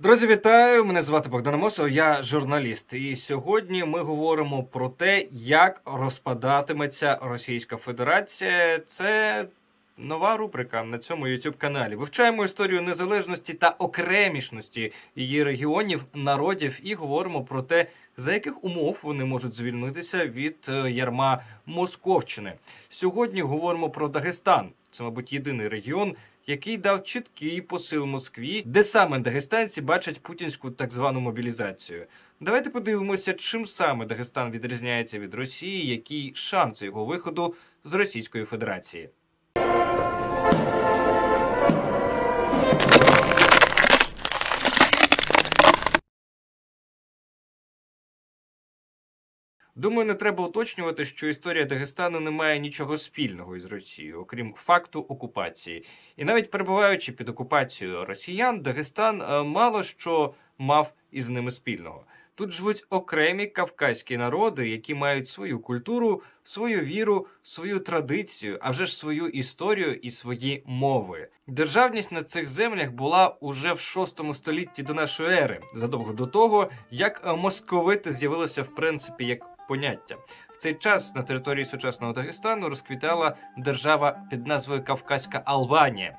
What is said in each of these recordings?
Друзі, вітаю! Мене звати Богдан Мосов, я журналіст. І сьогодні ми говоримо про те, як розпадатиметься Російська Федерація. Це нова рубрика на цьому youtube каналі. Вивчаємо історію незалежності та окремішності її регіонів, народів і говоримо про те, за яких умов вони можуть звільнитися від е, ярма Московщини. Сьогодні говоримо про Дагестан. Це, мабуть, єдиний регіон, який дав чіткий посил Москві, де саме дагестанці бачать путінську так звану мобілізацію. Давайте подивимося, чим саме Дагестан відрізняється від Росії, які шанси його виходу з Російської Федерації. Думаю, не треба уточнювати, що історія Дагестану не має нічого спільного із Росією, окрім факту окупації. І навіть перебуваючи під окупацією росіян, Дагестан е, мало що мав із ними спільного. Тут живуть окремі кавказькі народи, які мають свою культуру, свою віру, свою традицію, а вже ж свою історію і свої мови. Державність на цих землях була уже в 6 столітті до нашої ери, задовго до того, як е, московити з'явилися в принципі як поняття. В цей час на території сучасного Дагестану розквітала держава під назвою Кавказька Албанія.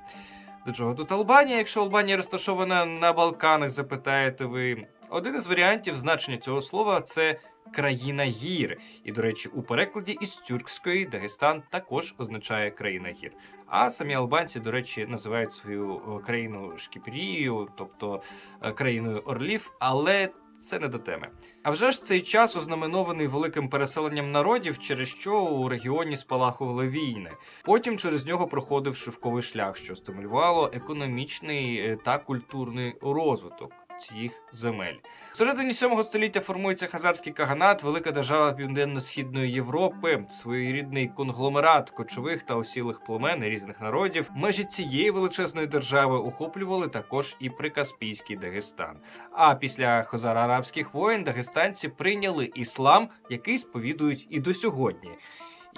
До чого тут Албанія? Якщо Албанія розташована на Балканах, запитаєте ви. Один із варіантів значення цього слова це країна гір. І, до речі, у перекладі із тюркської Дагестан також означає країна гір. А самі албанці, до речі, називають свою е, країну Шкіпрією, тобто е, країною орлів, але це не до теми. А вже ж цей час ознаменований великим переселенням народів, через що у регіоні спалахували війни. Потім через нього проходив шовковий шлях, що стимулювало економічний е, та культурний розвиток. Цих земель в середині 7 століття формується хазарський каганат, велика держава південно-східної Європи, своєрідний конгломерат кочових та осілих племен різних народів. Межі цієї величезної держави охоплювали також і прикаспійський Дагестан. А після хозаро-арабських воєн дагестанці прийняли іслам, який сповідують і до сьогодні.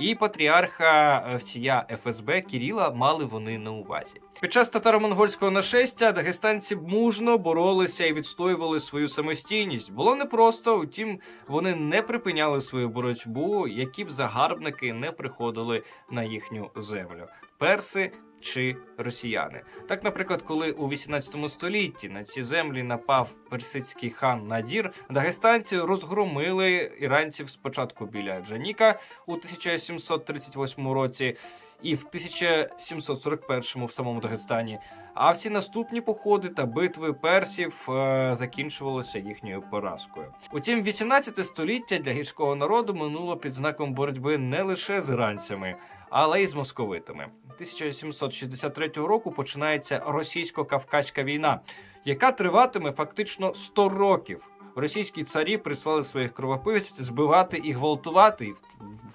І патріарха е, всія ФСБ Кіріла мали вони на увазі. Під час татаро-монгольського нашестя дагестанці мужно боролися і відстоювали свою самостійність. Було непросто, утім, вони не припиняли свою боротьбу, які б загарбники не приходили на їхню землю. Перси чи росіяни. Так, наприклад, коли у 18 столітті на ці землі напав персидський хан Надір, дагестанці розгромили іранців спочатку біля Джаніка у 1738 році. І в 1741 в самому Дагестані. А всі наступні походи та битви персів е, закінчувалися їхньою поразкою. Утім, 18 століття для гірського народу минуло під знаком боротьби не лише з іранцями, але й з московитами. 1763 року починається російсько-кавказька війна, яка триватиме фактично 100 років. Російські царі прислали своїх кровопивців збивати і гвалтувати.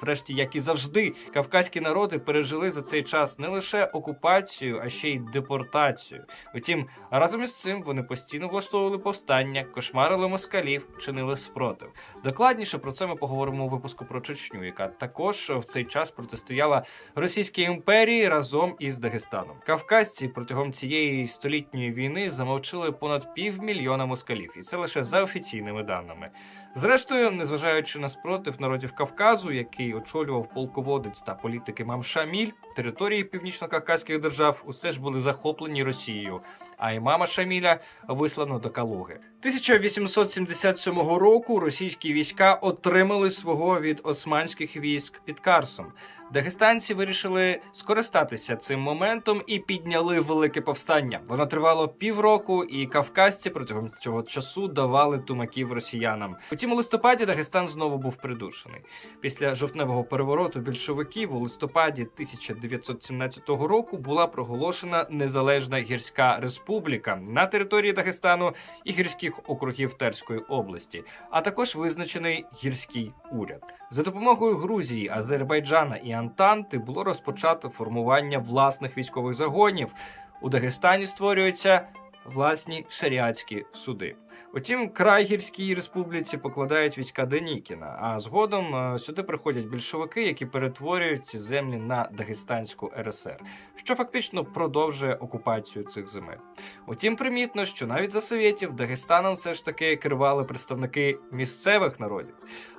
Врешті, як і завжди, кавказькі народи пережили за цей час не лише окупацію, а ще й депортацію. Втім, разом із цим вони постійно влаштовували повстання, кошмарили москалів, чинили спротив. Докладніше про це ми поговоримо у випуску про Чечню, яка також в цей час протистояла Російській імперії разом із Дагестаном. Кавказці протягом цієї столітньої війни замовчили понад півмільйона москалів, і це лише за офіційними даними. Зрештою, незважаючи на спротив народів Кавказу, який очолював полководець та політики Мамшаміль, території північно-кавказьких держав усе ж були захоплені Росією. А імама Шаміля вислано до Калуги. 1877 року російські війська отримали свого від османських військ під Карсом. Дагестанці вирішили скористатися цим моментом і підняли велике повстання. Воно тривало півроку, і кавказці протягом цього часу давали тумаків росіянам. Утім, у листопаді Дагестан знову був придушений. Після жовтневого перевороту більшовиків у листопаді 1917 року була проголошена незалежна гірська республіка на території Дагестану і гірських округів Терської області, а також визначений гірський уряд. За допомогою Грузії, Азербайджана і Антанти було розпочато формування власних військових загонів. У Дагестані створюються власні шаріатські суди. Утім, Крайгірській республіці покладають війська Денікіна, а згодом е, сюди приходять більшовики, які перетворюють ці землі на Дагестанську РСР, що фактично продовжує окупацію цих земель. Утім, примітно, що навіть за совєтів Дагестаном все ж таки керували представники місцевих народів.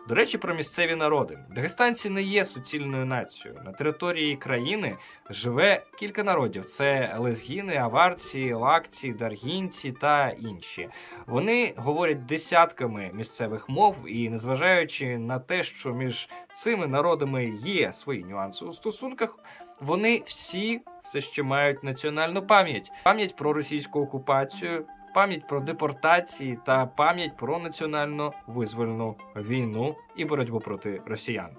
До речі, про місцеві народи. Дагестанці не є суцільною нацією. На території країни живе кілька народів: це лезгіни, аварці, лакці, даргінці та інші. Вони говорять десятками місцевих мов, і незважаючи на те, що між цими народами є свої нюанси у стосунках, вони всі все ще мають національну пам'ять: пам'ять про російську окупацію, пам'ять про депортації та пам'ять про національно визвольну війну і боротьбу проти росіян.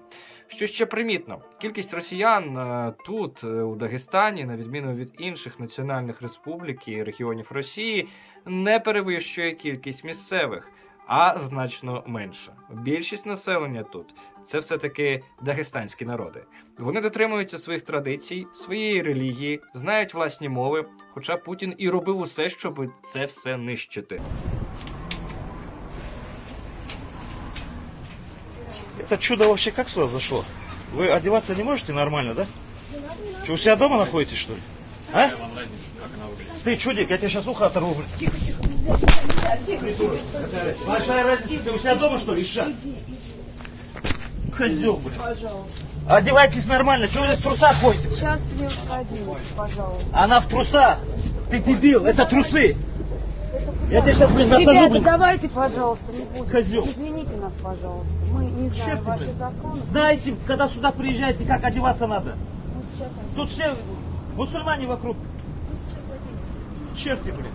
Що ще примітно, кількість росіян е, тут, е, у Дагестані, на відміну від інших національних республік і регіонів Росії, не перевищує кількість місцевих, а значно менша. Більшість населення тут це все-таки дагестанські народи. Вони дотримуються своїх традицій, своєї релігії, знають власні мови. Хоча Путін і робив усе, щоб це все нищити. Это чудо вообще как сюда зашло? Вы одеваться не можете нормально, да? Что, у себя дома находитесь, что ли? А? Ты, чудик, я тебе сейчас ухо оторву. блин. Тихо, тихо, Придурок. Большая разница, ты у себя дома, что ли, Иша? Козел, блин. Пожалуйста. Одевайтесь нормально, что вы здесь в трусах ходите? Сейчас девушка оденется, пожалуйста. Она в трусах. Ты дебил, это трусы. Я тебе сейчас, блин, насажу, Ребята, блин. давайте, пожалуйста, не будем. Козёл. Извините нас, пожалуйста. Мы не знаем Черт ваши блин. законы. Знаете, когда сюда приезжаете, как одеваться надо? Мы сейчас, оденемся. Тут все мусульмане вокруг. мы сейчас оденемся. Черти, блин.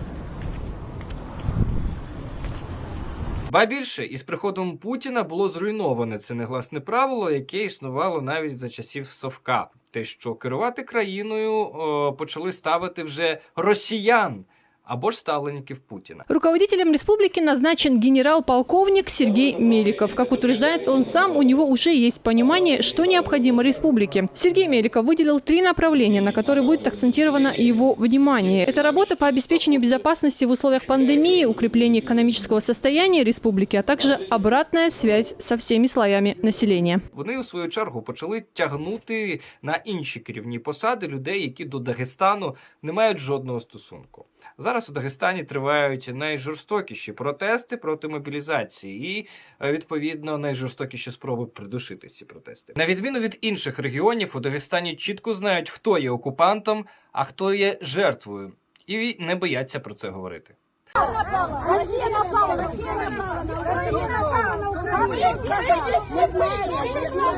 Ба більше, із приходом Путіна було зруйноване це негласне правило, яке існувало навіть за часів Совка. Те, що керувати країною о, почали ставити вже росіян або ж ставленників Путіна. Руководителем республики назначен генерал-полковник Сергей Меликов. Как утверждает он сам, у него уже есть понимание, что необходимо республике. Сергей Меликов выделил три направления, на которые будет акцентировано его внимание. Это работа по обеспечению безопасности в условиях пандемии, укрепление экономического состояния республики, а также обратная связь со всеми слоями населения. Вони у свою чергу почали тягнути на інші керівні посади людей, які до Дагестану не мають жодного стосунку. Зараз у Дагестані тривають найжорстокіші протести проти мобілізації і е, відповідно найжорстокіші спроби придушити ці протести. На відміну від інших регіонів, у Дагестані чітко знають, хто є окупантом, а хто є жертвою, і не бояться про це говорити. Россия напала, Россия напала на Украину. напала на Украину. Я сказала, не знаю, не знаю.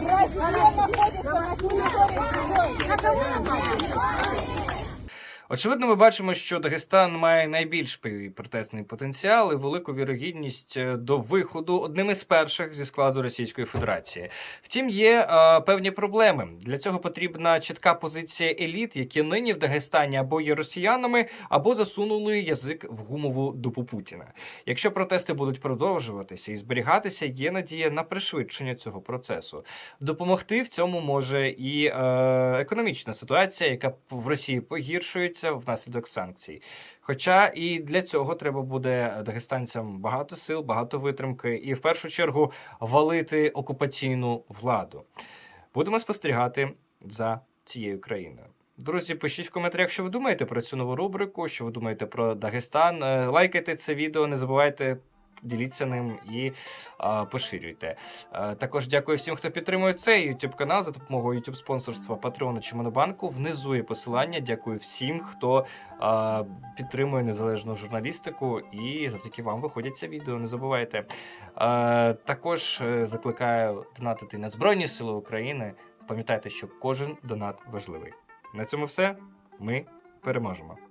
Россия находится на напала? Очевидно, ми бачимо, що Дагестан має найбільш протестний потенціал і велику вірогідність е, до виходу одним із перших зі складу Російської Федерації. Втім, є е, певні проблеми. Для цього потрібна чітка позиція еліт, які нині в Дагестані або є росіянами, або засунули язик в гумову дупу Путіна. Якщо протести будуть продовжуватися і зберігатися, є надія на пришвидшення цього процесу. Допомогти в цьому може і е, економічна ситуація, яка в Росії погіршується внаслідок санкцій. Хоча і для цього треба буде дагестанцям багато сил, багато витримки, і в першу чергу валити окупаційну владу. Будемо спостерігати за цією країною. Друзі, пишіть в коментарях, що ви думаєте про цю нову рубрику, що ви думаєте про Дагестан. Е, Лайкайте це відео, не забувайте. Діліться ним і а, поширюйте. Е, також дякую всім, хто підтримує цей YouTube канал за допомогою YouTube спонсорства Patreon чи Монобанку. Внизу є посилання. Дякую всім, хто а, підтримує незалежну журналістику, і завдяки вам виходять ці відео. Не забувайте. Е, також е, закликаю донатити на Збройні Сили України. Пам'ятайте, що кожен донат важливий. На цьому все. Ми переможемо.